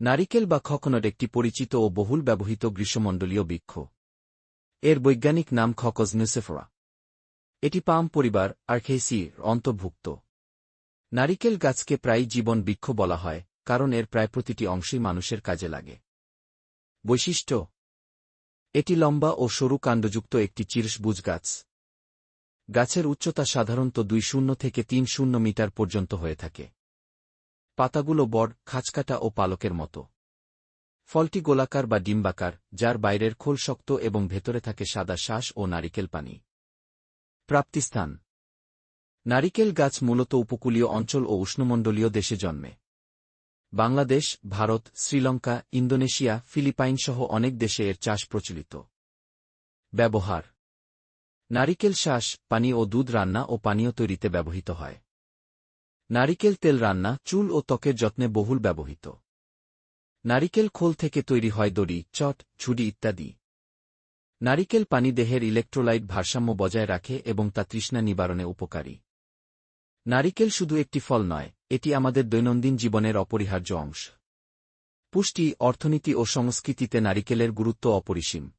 নারিকেল বা খকনট একটি পরিচিত ও বহুল ব্যবহৃত গ্রীষ্মমণ্ডলীয় বৃক্ষ। এর বৈজ্ঞানিক নাম খকজ নিউসেফরা এটি পাম পরিবার আর্খেসির অন্তর্ভুক্ত। নারিকেল গাছকে প্রায়ই জীবন বৃক্ষ বলা হয়, কারণ এর প্রায় প্রতিটি অংশই মানুষের কাজে লাগে। বৈশিষ্ট্য, এটি লম্বা ও সরু কাণ্ডযুক্ত একটি চিরসবুজ গাছ। গাছের উচ্চতা সাধারণত দুই শূন্য থেকে তিন শূন্য মিটার পর্যন্ত হয়ে থাকে। পাতাগুলো বড়, খাঁচকাটা ও পালকের মতো। ফলটি গোলাকার বা ডিম্বাকার, যার বাইরের খোল শক্ত এবং ভেতরে থাকে সাদা শ্বাস ও নারিকেল পানি। প্রাপ্তিস্থান। নারিকেল গাছ মূলত উপকূলীয় অঞ্চল ও উষ্ণমণ্ডলীয় দেশে জন্মে। বাংলাদেশ, ভারত, শ্রীলঙ্কা, ইন্দোনেশিয়া ফিলিপাইন সহ অনেক দেশে এর চাষ প্রচলিত। ব্যবহার। নারিকেল শ্বাস পানি ও দুধ রান্না ও পানীয় তৈরিতে ব্যবহৃত হয়। নারিকেল তেল রান্না, চুল ও ত্বকের যত্নে বহুল ব্যবহৃত। নারিকেল খোল থেকে তৈরি হয় দড়ি, চট ছুরি ইত্যাদি। নারিকেল পানি দেহের ইলেকট্রোলাইট ভারসাম্য বজায় রাখে এবং তা তৃষ্ণা নিবারণে উপকারী। নারিকেল শুধু একটি ফল নয়, এটি আমাদের দৈনন্দিন জীবনের অপরিহার্য অংশ। পুষ্টি, অর্থনীতি ও সংস্কৃতিতে নারিকেলের গুরুত্ব অপরিসীম।